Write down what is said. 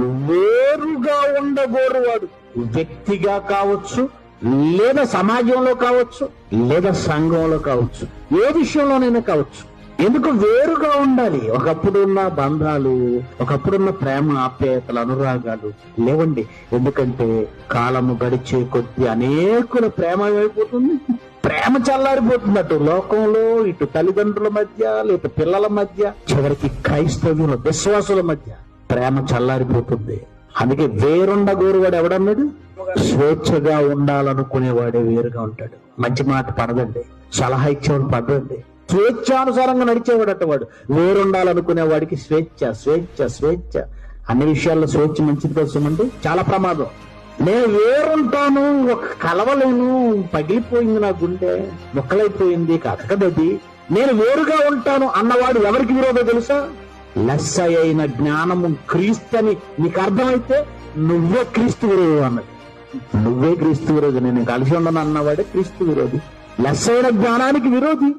వేరుగా ఉండగోరువాడు వ్యక్తిగా కావచ్చు లేదా సమాజంలో కావచ్చు లేదా సంఘంలో కావచ్చు. ఏ విషయంలోనైనా కావచ్చు. ఎందుకు వేరుగా ఉండాలి? ఒకప్పుడున్న బంధాలు ఒకప్పుడున్న ప్రేమ ఆప్యాయతలు అనురాగాలు లేవండి. ఎందుకంటే కాలము గడిచే కొద్ది అనేకుల ప్రేమ అయిపోతుంది. ప్రేమ చల్లారిపోతుంది అటు లోకంలో ఇటు తల్లిదండ్రుల మధ్య లేదా పిల్లల మధ్య చివరికి క్రైస్తవుల విశ్వాసుల మధ్య. ప్రేమ చల్లారిపోతుంది. అందుకే వేరుండ గోరువాడు ఎవడన్నాడు? స్వేచ్ఛగా ఉండాలనుకునేవాడే వేరుగా ఉంటాడు. మంచి మాట పడదండి. సలహా ఇచ్చేవాడు పడదండి. స్వేచ్ఛానుసారంగా నడిచేవాడట వాడు. వేరుండాలనుకునే వాడికి స్వేచ్ఛ స్వేచ్ఛ స్వేచ్ఛ. అన్ని విషయాల్లో స్వేచ్ఛ మంచిది కోసమండి చాలా ప్రమాదం. నేను వేరుంటాను ఒక కలవలేను పగిలిపోయింది నా గుండె మొక్కలైపోయింది కథకదది నేను వేరుగా ఉంటాను అన్నవాడు ఎవరికి విరోధం తెలుసా? లెస్ అయిన జ్ఞానము క్రీస్తని నీకు అర్థమైతే నువ్వే క్రీస్తు విరోధి అన్నది. నువ్వే క్రీస్తు విరోధి నేను కలిసి ఉండను అన్నవాడే క్రీస్తు విరోధి. లెస్ అయిన జ్ఞానానికి విరోధి.